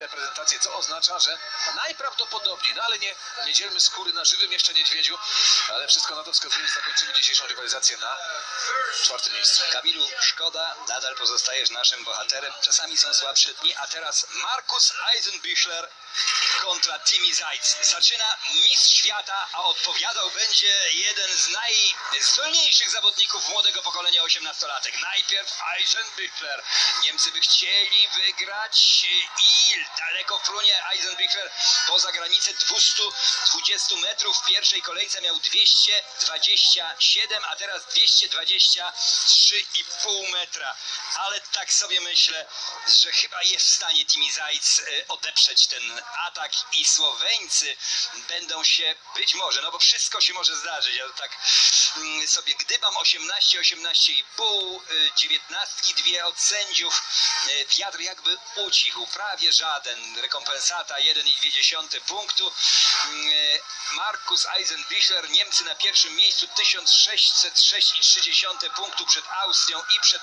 reprezentację, co oznacza, że najprawdopodobniej, no ale nie, nie dzielmy skóry na żywym jeszcze niedźwiedziu, ale wszystko na to wskazuje, że zakończymy dzisiejszą rywalizację na czwartym miejscu. Kamilu, szkoda, nadal pozostajesz naszym bohaterem. Czasami są słabsze dni, a teraz Markus Eisenbichler kontra Timi Zajc. Zaczyna mistrz świata, a odpowiadał będzie jeden z najzdolniejszych zawodników młodego pokolenia 18-latek. Najpierw Eisenbichler. Niemcy by chcieli wygrać i daleko frunie Eisenbichler poza granicę 220 metrów. W pierwszej kolejce miał 227, a teraz 223,5 metra. Ale tak sobie myślę, że chyba jest w stanie Timi Zajc e, odeprzeć ten atak i Słoweńcy będą się być może, no bo wszystko się może zdarzyć. Ja tak mm, sobie gdybam 18, 18,5, y, 19 dwie od sędziów. Y, Wiatr jakby ucichł, prawie żaden. Rekompensata 1,2 punktu. Y, Markus Eisenbichler, Niemcy na pierwszym miejscu 1606,3 punktu przed Austrią i przed